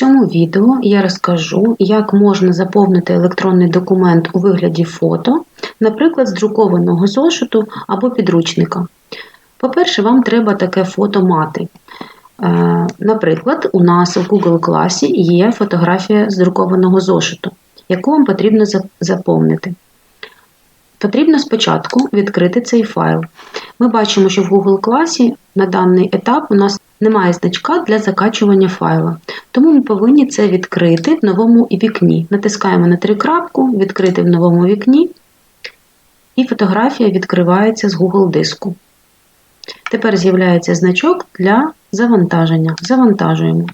цьому відео я розкажу, як можна заповнити електронний документ у вигляді фото, наприклад, з друкованого зошиту або підручника. По-перше, вам треба таке фото мати. Е, Наприклад, у нас в Google класі є фотографія з друкованого зошиту, яку вам потрібно заповнити. Потрібно спочатку відкрити цей файл. Ми бачимо, що в Google класі на даний етап у нас немає значка для закачування файла. Тому ми повинні це відкрити в новому вікні. Натискаємо на три крапку, відкрити в новому вікні, і фотографія відкривається з Google диску. Тепер з'являється значок для завантаження. Завантажуємо.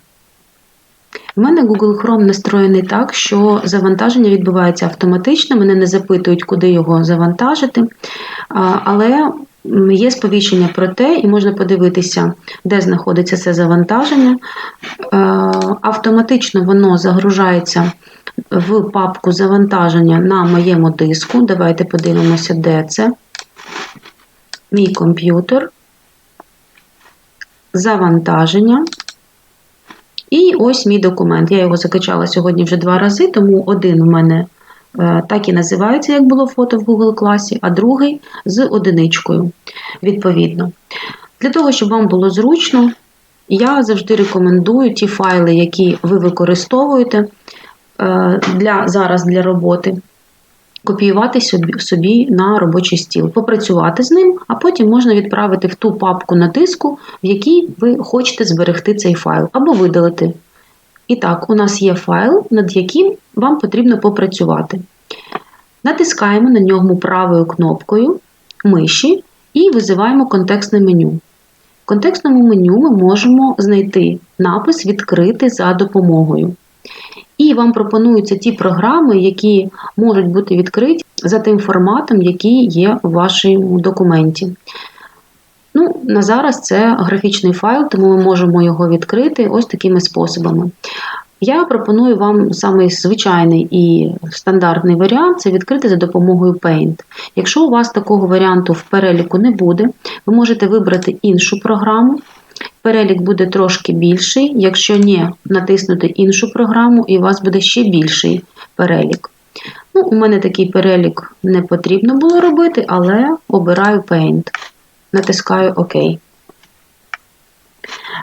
У мене Google Chrome настроєний так, що завантаження відбувається автоматично, мене не запитують, куди його завантажити. Але є сповіщення про те, і можна подивитися, де знаходиться це завантаження. Е, Автоматично воно загружається в папку завантаження на моєму диску. Давайте подивимося, де це. Мій комп'ютер. Завантаження. І ось мій документ. Я його закачала сьогодні вже два рази, тому один у мене так і називається, як було фото в Google класі, а другий з одиничкою, відповідно. Для того, щоб вам було зручно, я завжди рекомендую ті файли, які ви використовуєте е, для, зараз для роботи, копіювати собі на робочий стіл, попрацювати з ним, а потім можна відправити в ту папку на диску, в якій ви хочете зберегти цей файл, або видалити. І так, у нас є файл, над яким вам потрібно попрацювати. Натискаємо на ньому правою кнопкою миші і визиваємо контекстне меню. В контекстному меню ми можемо знайти напис Відкрити за допомогою. І вам пропонуються ті програми, які можуть бути відкриті за тим форматом, який є у вашому документі. Ну, На зараз це графічний файл, тому ми можемо його відкрити ось такими способами. Я пропоную вам самий звичайний і стандартний варіант це відкрити за допомогою Paint. Якщо у вас такого варіанту в переліку не буде, ви можете вибрати іншу програму. Перелік буде трошки більший, якщо ні, натиснути іншу програму, і у вас буде ще більший перелік. Ну, У мене такий перелік не потрібно було робити, але обираю Paint. Натискаю ОК.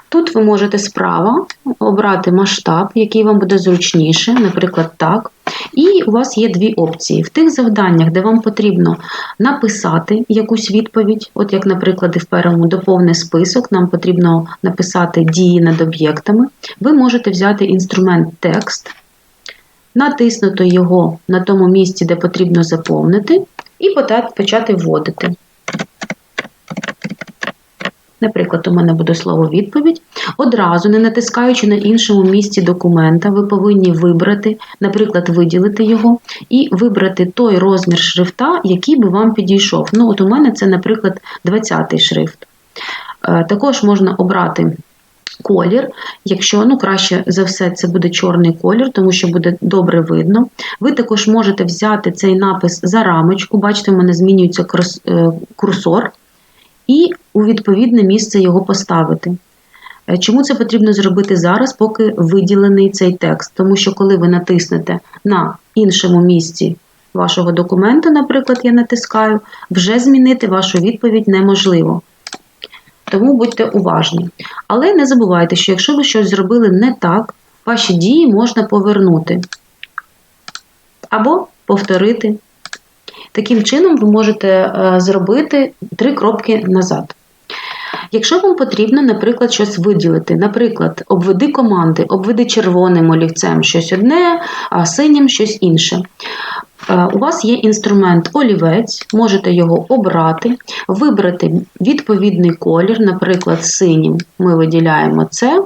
Тут ви можете справа обрати масштаб, який вам буде зручніше, наприклад, так. І у вас є дві опції. В тих завданнях, де вам потрібно написати якусь відповідь, от як, наприклад, в першому доповни список, нам потрібно написати дії над об'єктами, ви можете взяти інструмент текст, натиснути його на тому місці, де потрібно заповнити, і почати вводити. Наприклад, у мене буде слово відповідь. Одразу, не натискаючи на іншому місці документа, ви повинні вибрати, наприклад, виділити його і вибрати той розмір шрифта, який би вам підійшов. Ну, от у мене це, наприклад, 20-й шрифт. Е, Також можна обрати. Колір, якщо ну, краще за все це буде чорний колір, тому що буде добре видно. Ви також можете взяти цей напис за рамочку, бачите, в мене змінюється курсор, і у відповідне місце його поставити. Чому це потрібно зробити зараз, поки виділений цей текст? Тому що, коли ви натиснете на іншому місці вашого документа, наприклад, я натискаю, вже змінити вашу відповідь неможливо. Тому будьте уважні. Але не забувайте, що якщо ви щось зробили не так, ваші дії можна повернути або повторити. Таким чином, ви можете зробити три кропки назад. Якщо вам потрібно, наприклад, щось виділити, наприклад, обведи команди, обведи червоним олівцем щось одне, а синім щось інше. У вас є інструмент олівець, можете його обрати, вибрати відповідний колір, наприклад, синім ми виділяємо це.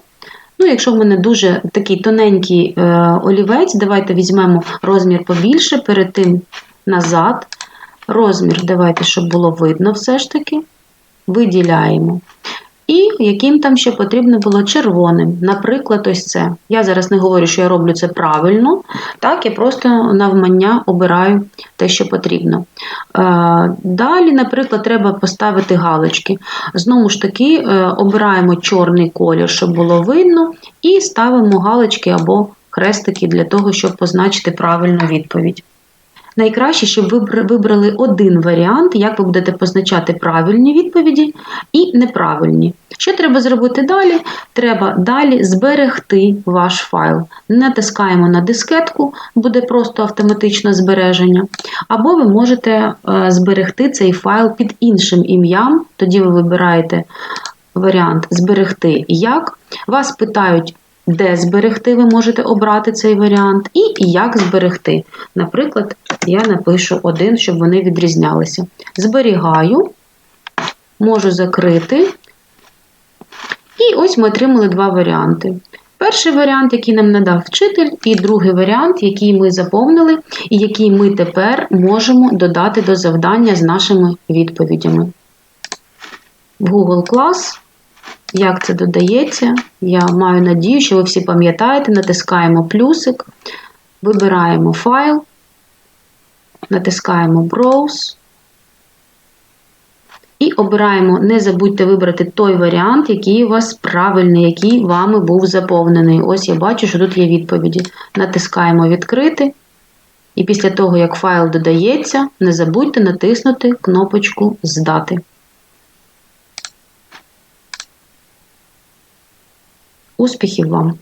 Ну, Якщо в мене дуже такий тоненький олівець, давайте візьмемо розмір побільше, перед тим назад. Розмір, давайте, щоб було видно все ж таки, виділяємо. і яким там ще потрібно було червоним. Наприклад, ось це. Я зараз не говорю, що я роблю це правильно, так, я просто навмання обираю те, що потрібно. Е, Далі, наприклад, треба поставити галочки. Знову ж таки, е, обираємо чорний колір, щоб було видно, і ставимо галочки або хрестики для того, щоб позначити правильну відповідь. Найкраще, щоб ви вибрали один варіант, як ви будете позначати правильні відповіді і неправильні. Що треба зробити далі? Треба далі зберегти ваш файл. Натискаємо на дискетку, буде просто автоматичне збереження. Або ви можете е, зберегти цей файл під іншим ім'ям, тоді ви вибираєте варіант зберегти як. Вас питають, де зберегти, ви можете обрати цей варіант, і як зберегти. Наприклад, я напишу один, щоб вони відрізнялися. Зберігаю, можу закрити. І ось ми отримали два варіанти. Перший варіант, який нам надав вчитель, і другий варіант, який ми заповнили, і який ми тепер можемо додати до завдання з нашими відповідями. В Google Class як це додається? Я маю надію, що ви всі пам'ятаєте, натискаємо плюсик, вибираємо файл, натискаємо Browse і обираємо, не забудьте вибрати той варіант, який у вас правильний, який вами був заповнений. Ось я бачу, що тут є відповіді. Натискаємо Відкрити. І після того, як файл додається, не забудьте натиснути кнопочку Здати. Успіхів вам!